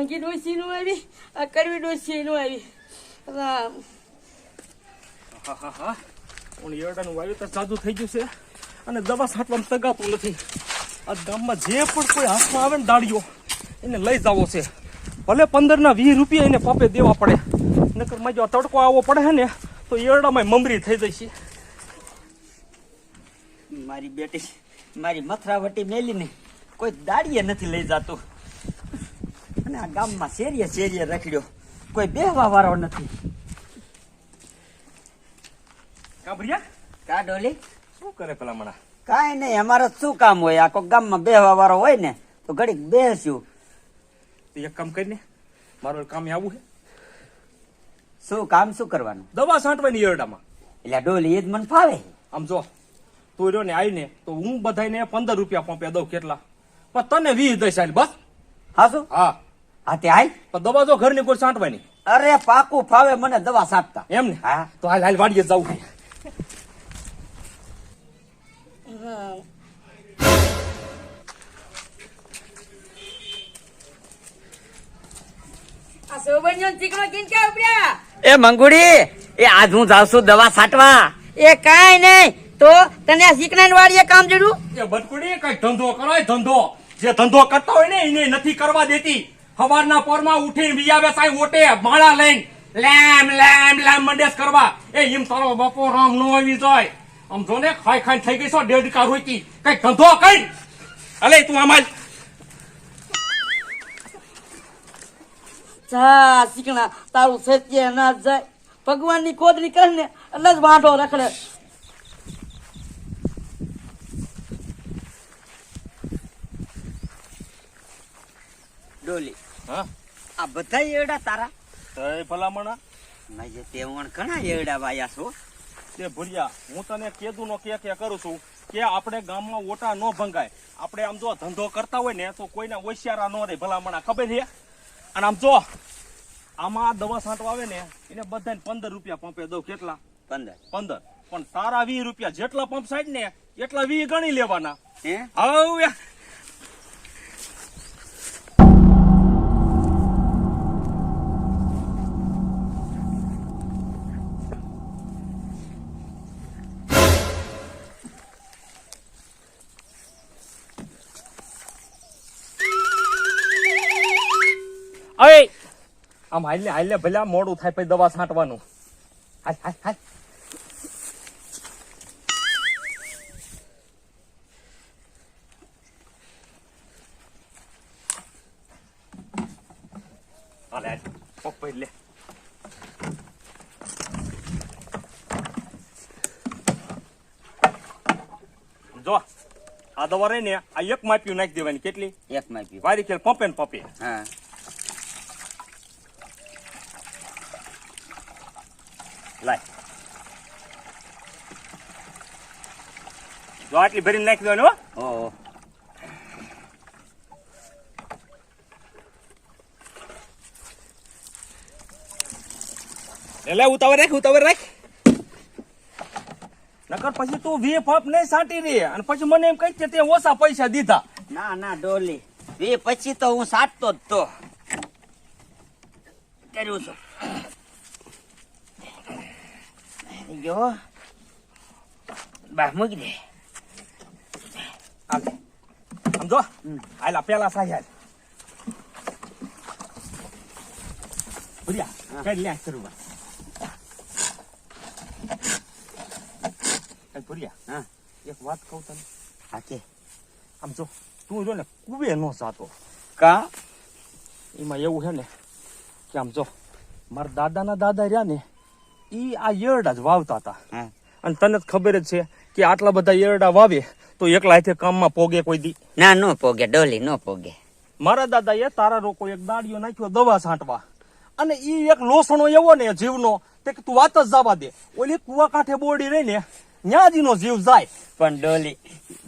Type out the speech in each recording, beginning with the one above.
મોંઘી ડોસી નું આવી આ કરવી ડોસી નું આવી. રામ. હા હા હા. હું ઈયળાનું વાવેતર સાદું થઈ ગયું છે. અને દવા છાંટવામાં તગાતું નથી. આ ગામમાં જે પણ કોઈ હાથમાં આવે ને દાડીઓ એને લઈ જવો છે. ભલે પંદરના વીસ રૂપિયા એને પાપે દેવા પડે. નકરમાં જો તડકો આવવો પડે છે ને તો ઈયળામાં મમરી થઈ જશે. મારી બેટી મારી મથરાવટી મેલીને કોઈ દાડીએ નથી લઈ જાતું. અને આ ગામમાં શેરીએ શેરીએ રખડ્યો. કોઈ બેહવા વાળો નથી. કાબરિયા કા ડોલી? શું કરે પેલા મણા? કાંઈ નહીં અમારે શું કામ હોય? આખો ગામમાં બેહવા વાળો હોય ને તો ઘડીક બેસ્યું તો એક કામ કરીને મારું કામ આવું છે શું કામ શું કરવાનું? દવા છાંટવાની ઈયળામાં એટલે ડોલી એ જ મને ફાવે. આમ જો તું રહ્યો ને આવીને તો હું બધાને પંદર રૂપિયા પંપે દઉં કેટલા. પણ તને વીસ દઈશ બસ. હા શું? હા. હા તે હાલ. પણ દવા જો ઘરની કોઈ છાંટવાની. અરે પાકું ફાવે મને દવા સાપતા એમ ને? હા. તો હાલ હાલ વાડીએ જવું એ મંગુડી એ આજ હું જાઉં છું દવા છાંટવા. એ કાઈ નહીં. તો તને આ શીકણાની વાડીએ કામ જોડું એ બટકુડી કઈ ધંધો કરાય ધંધો. જે ધંધો કરતા હોય ને એને નથી કરવા દેતી. સવારના પોરમાં ઉઠીને વિયાવે સાઈ ઓટે માળા લઈને લેમ લેમ લેમ મંડેસ કરવા. એ એમ તારો બપો રામ નો આવી જાય. આમ જો ને ખાઈ ખાઈ થઈ ગઈ છો ડેડકા રોકી કઈ ધંધો કઈ? અલે તું આમાં જા શીકણા તારું સત્ય ના જાય. ભગવાનની કોદરી કરે ને એટલે જ વાંઢો રખડે. ડોલી. હા? આ બધા એડા તારા? તય ભલામણા? ના તે વણ ઘણા એડા વાયા છો. તે ભૂરિયા હું તને કેદું નો કે કે કરું છું કે આપણે ગામમાં ઓટા ન ભંગાય. આપણે આમ જો ધંધો કરતા હોય ને તો કોઈના ઓશિયારા ન રહે ભલામણા. ખબર છે? અને આમ જો આમાં દવા છાંટવા આવે ને એને બધાને પંદર રૂપિયા પંપે દઉં. કેટલા? પંદર. પંદર. પણ તારા વીસ રૂપિયા જેટલા પંપ સાઈડ ને એટલા વી ગણી લેવાના. હે? હવે આમ હાલે હાલે ભલે મોડું થાય પછી દવા છાંટવાનું. હાલ હાલ હાલ. લે. જો આ દવા રહી ને આ એક માપ્યું નાખી દેવાની. કેટલી? એક માપી વારી ખેલ પંપે ને પંપે. હા. લાય. જો આટલી ભરીને નાખી દેવાની હો. એટલે ઉતાવળ રાખ ઉતાવળ રાખ. નકર પછી તું વી ફપ નહીં સાટી રે અને પછી મને એમ કહી તે ઓછા પૈસા દીધા. ના ના ડોલી. એ પછી તો હું સાટતો જ તો. કર્યું છું. જો બા મૂકી દે આમ જો હાલા પેલા સાહી હાલ ભર્યા કઈ લે બા કઈ ભર્યા હા એક વાત કહું તને હા કે આમ જો તું જો ને કુબે નો સાતો કા એમાં એવું છે ને કે આમ જો મારા દાદાના દાદા રહ્યા ને ઈ આ યરડા જ વાવતા હતા. અને તને જ ખબર જ છે કે આટલા બધા યરડા વાવે તો એકલા હાથે કામમાં પોગે કોઈ દી. ના નો પોગે ડોલી નો પોગે. મારા દાદાએ તારા રોકો એક દાડીઓ નાખ્યો દવા છાંટવા. અને ઈ એક લોસણો એવો ને જીવનો તે તું વાત જ જવા દે. ઓલી કુવા કાંઠે બોરડી રહી ને ન્યાજીનો જીવ જાય. પણ ડોલી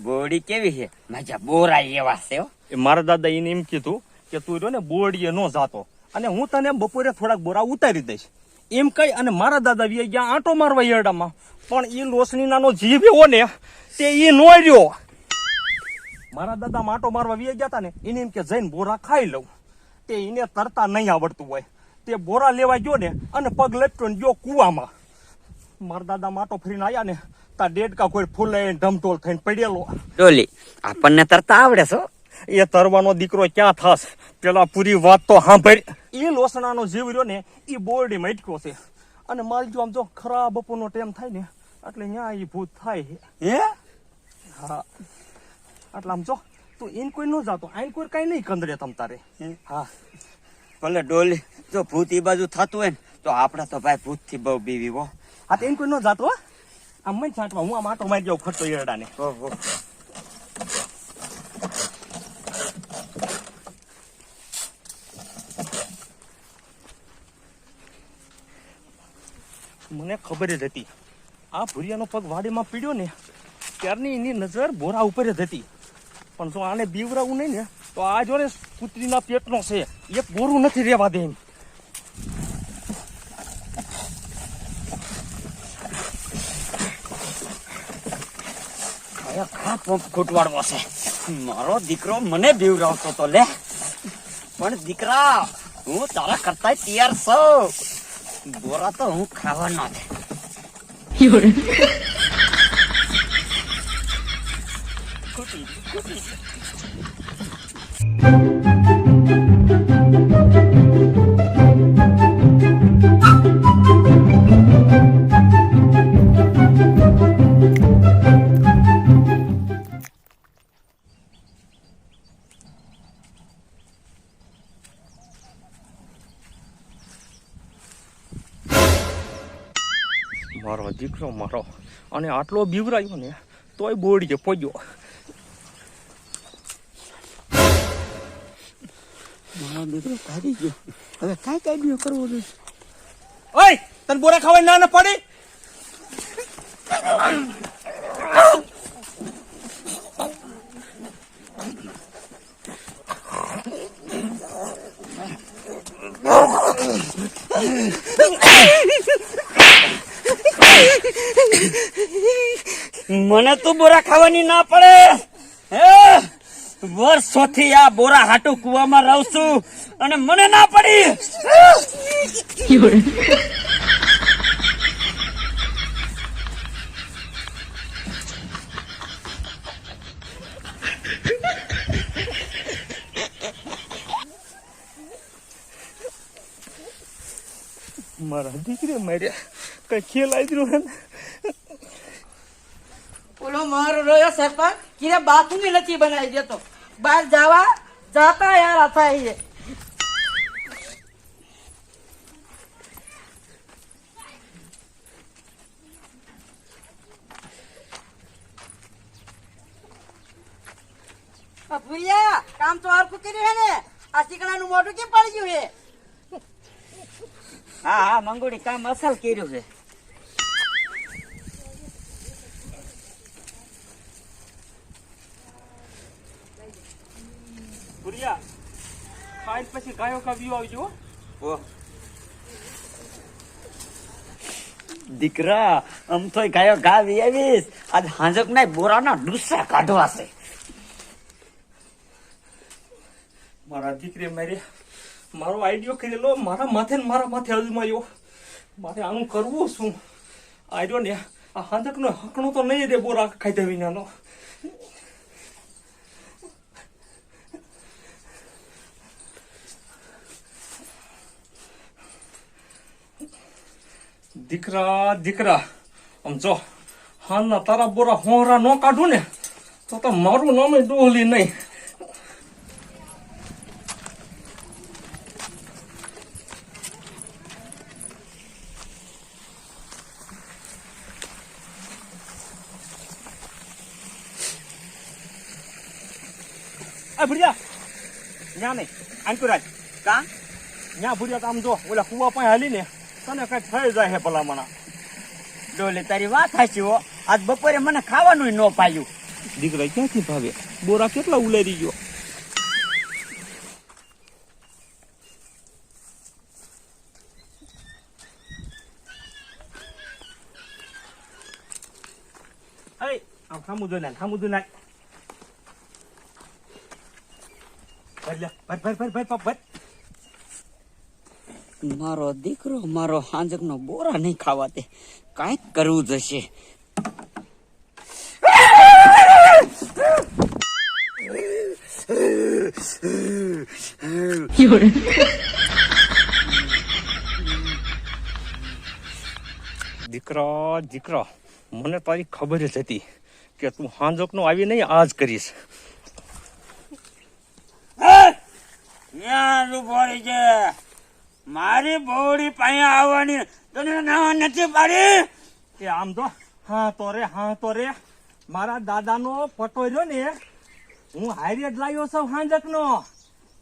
બોડી કેવી છે? મજા બોરા એવા છે એ મારા દાદા એને એમ કીધું કે તું રહ્યો ને બોડીએ ન જાતો. અને હું તને બપોરે થોડાક બોરા ઉતારી દઈશ. એમ કહી અને મારા દાદા વી ગયા આંટો મારવા યરડામાં પણ એ લોસણીનાનો જીભ એવો ને તે એ નો રહ્યો. મારા દાદા માટો મારવા વી ગયા હતા ને એને એમ કે જઈને બોરા ખાઈ લઉં. તે એને તરતા નહીં આવડતું હોય. તે બોરા લેવા ગયો ને અને પગ લપટ્યો ને ગયો કૂવામાં. મારા દાદા માટો ફરીને આવ્યા ને તા ડેડકા કોઈ ફૂલે ઢમઢોલ થઈને પડેલો. ડોલી આપણને તરતા આવડે છો એ તરવાનો દીકરો ક્યાં થાસ પેલા પૂરી વાત તો સાંભળ. એ લોસણાનો જીવ રહ્યો ને એ બોરડી મટક્યો છે. અને માલજો આમ જો ખરાબ બપોરનો ટાઈમ થાય ને એટલે ન્યા એ ભૂત થાય હે? હા. એટલે આમ જો તું એન કોઈ ન જાતો આઈન કોઈ કઈ નહીં કંદરે તમ તારે. હા? ભલે ડોલી જો ભૂત એ બાજુ થતું હોય ને તો આપણે તો ભાઈ ભૂતથી બહુ બીવી હો. હા તો એન કોઈ ન જાતો હો. આમ મને છાંટવા હું આમ માટો મારી જાઉં ખર્ચો એરડાને ઓહો. મને ખબર જ હતી. આ ભૂરિયાનો પગ વાડીમાં પીડ્યો ને, ત્યારની એની નજર બોરા ઉપર જ હતી. પણ જો આને બીવરાવું નહીં ને, તો આ જો ને કૂતરીના પેટનો છે. એક બોરું નથી રેવા દે એમ. ખા પંપ ખૂટવાડવો છે. મારો દીકરો મને બીવરાવતો તો લે. પણ દીકરા, હું તારા કરતા તૈયાર છું. બોરા તો હું ખાવાનો છે ખૂટી, ખૂટી. દીકરો મારો. અને આટલો બીવરાયો ને તોય બોડીએ પોગ્યો. મારો દીકરો ભાગી ગયો. હવે કાંઈ કાંઈ કરવો જોઈએ ઓય તને બોરા ખાવા ના ના પડી? મને તો બોરા ખાવાની ના પડે. વર્ષોથી આ બોરા હાટુ કુવામાં રહું છું અને મને ના પડી. મારા દીકરી માર્યા. કઈ ખેલ આવી હે ઓલો મારો રહ્યો સરપંચ. કીરે બાથરૂમ નથી બનાવી દેતો. બહાર જવા જાતા યાર થાય છે આ ભૂરિયા કામ તો હરખું કર્યું હે ને? આ ચીકણાનું મોઢું કેમ પડી ગયું હે? હા હા મંગુડી કામ અસલ કર્યું છે. ભૂરિયા ખાઈ પછી ગાયો કાવ્યો આવજો હો. દીકરા આમ તો ગાયો ગા વી આવીશ. આજ હાંજક ના બોરાના ડુસ્સા કાઢવા છે. મારા દીકરી મારી મારો આઈડિયો કરેલો મારા માથે ને મારા માથે અજમાયો મારે આનું કરવું શું? આઈડિયો ને આ હાંજકનો હકણો તો નહીં રે બોરા ખાઈ વિનાનો. દીકરા દીકરા આમ જો હાલના તારા બોરા હોરા ન કાઢું ને તો તો મારું નામે ડોહલી નહીં. ભુડિયા ન્યા નહીં અંકુરાજ કા? ન્યા ભુડિયા તો આમ જો ઓલા કુવા પાસે હાલી ને તને કઈ થઈ જાય ભલામણા. ડોલે તારી વાત હાચી હો. આજ બપોરે મને ખાવાનું ન પાયું. દીકરા ક્યાંથી ભાવે? બોરા કેટલા ઉલેરી ગયો? ખામું જોઈ નાખ ખામું જોઈ નાખ. ભર ભર ભર ભર ભર. મારો દીકરો મારો હાંજકનો બોરા નહીં ખાવા દે. કાંઈક કરવું જશે. દીકરો દીકરો મને તારી ખબર જ હતી કે તું હાંજકનો આવી નહીં આજ કરીશ. ત્યાં ઉભોરી છે. મારી બોડી પાસે આવવાની. તને ના નથી પાડી? એ આમ તો હા તો રે હા તો રે. મારા દાદાનો પટો રહ્યો ને હું હારી જ લાવ્યો છું હાંજકનો.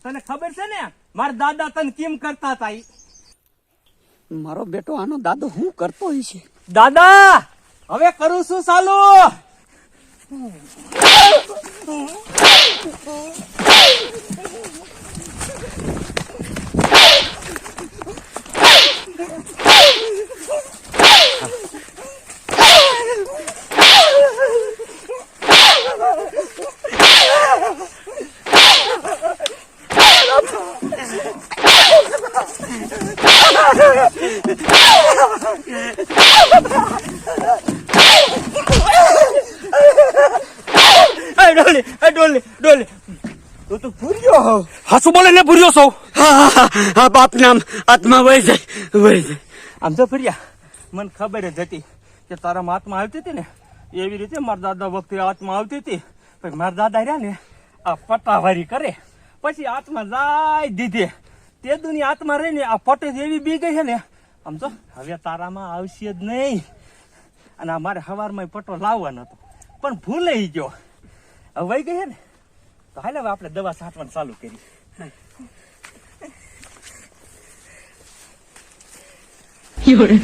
તને ખબર છે ને મારા દાદા તને કેમ કરતા હતા મારો બેટો આનો દાદો હું કરતો હોય છે? દાદા હવે કરું છું ચાલુ. એ ડોલી ડોલી ડોલી. તું તો ભૂર્યો હાસુ બોલે ને ભૂર્યો છો હા બાપ નામ આત્મા વહી જાય વહી જાય. આમ તો ફર્યા મને ખબર જ હતી કે તારા આત્મા આવતી હતી ને એવી રીતે મારા દાદા વખતે આત્મા આવતી હતી. પછી મારા દાદા રહ્યા ને આ પટાવારી કરે. પછી આત્મા જાય દીધે. તે દુની આત્મા રહી ને આ પટે એવી બી ગઈ છે ને. આમ તો હવે તારામાં આવશે જ નહીં. અને આ મારે હવારમાં પટો લાવવાનો હતો. પણ ભૂલાઈ ગયો. હવે વહી ગઈ છે ને. તો હાલે હવે આપણે દવા છાંટવાનું ચાલુ કરી. 有人。